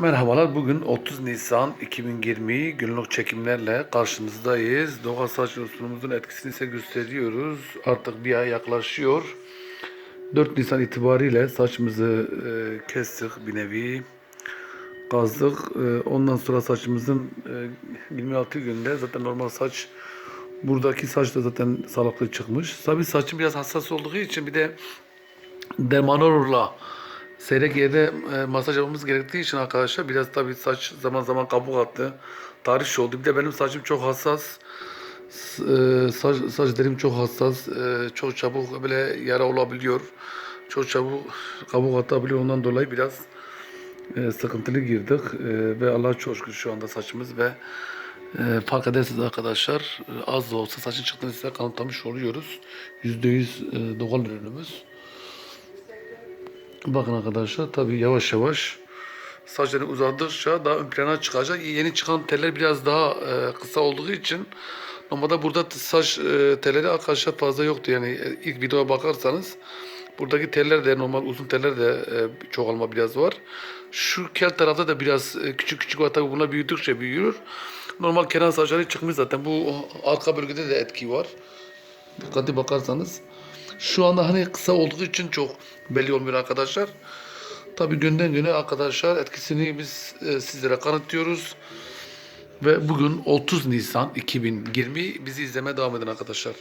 Merhabalar. Bugün 30 Nisan 2020 günlük çekimlerle karşınızdayız. Doğal saç losyonumuzun etkisini ise gösteriyoruz. Artık bir ay yaklaşıyor. 4 Nisan itibariyle saçımızı e, kestik bir nevi. Kazdık. E, ondan sonra saçımızın e, 26 günde zaten normal saç buradaki saç da zaten sağlıklı çıkmış. Tabii saçım biraz hassas olduğu için bir de Dermanor'la seyrek e, masaj yapmamız gerektiği için arkadaşlar biraz tabii saç zaman zaman kabuk attı. Tahriş oldu. Bir de benim saçım çok hassas. E, saç, saç derim çok hassas. E, çok çabuk böyle yara olabiliyor. Çok çabuk kabuk atabiliyor. Ondan dolayı biraz e, sıkıntılı girdik. E, ve Allah'a çok şükür şu anda saçımız ve e, fark edersiniz arkadaşlar e, az da olsa saçın çıktığını size kanıtlamış oluyoruz. %100 e, doğal ürünümüz. Bakın arkadaşlar tabii yavaş yavaş saçları uzadıkça daha ön plana çıkacak. Yeni çıkan teller biraz daha e, kısa olduğu için normalde burada saç e, telleri arkadaşlar fazla yoktu. Yani e, ilk videoya bakarsanız buradaki teller de normal uzun teller de e, çoğalma biraz var. Şu kel tarafta da biraz e, küçük küçük var. Tabii bunlar büyüdükçe büyür. Normal kenar saçları çıkmış zaten. Bu arka bölgede de etki var. Dikkatli bakarsanız. Şu anda hani kısa olduğu için çok belli olmuyor arkadaşlar. Tabii günden güne arkadaşlar etkisini biz e, sizlere kanıtlıyoruz. Ve bugün 30 Nisan 2020 bizi izlemeye devam edin arkadaşlar.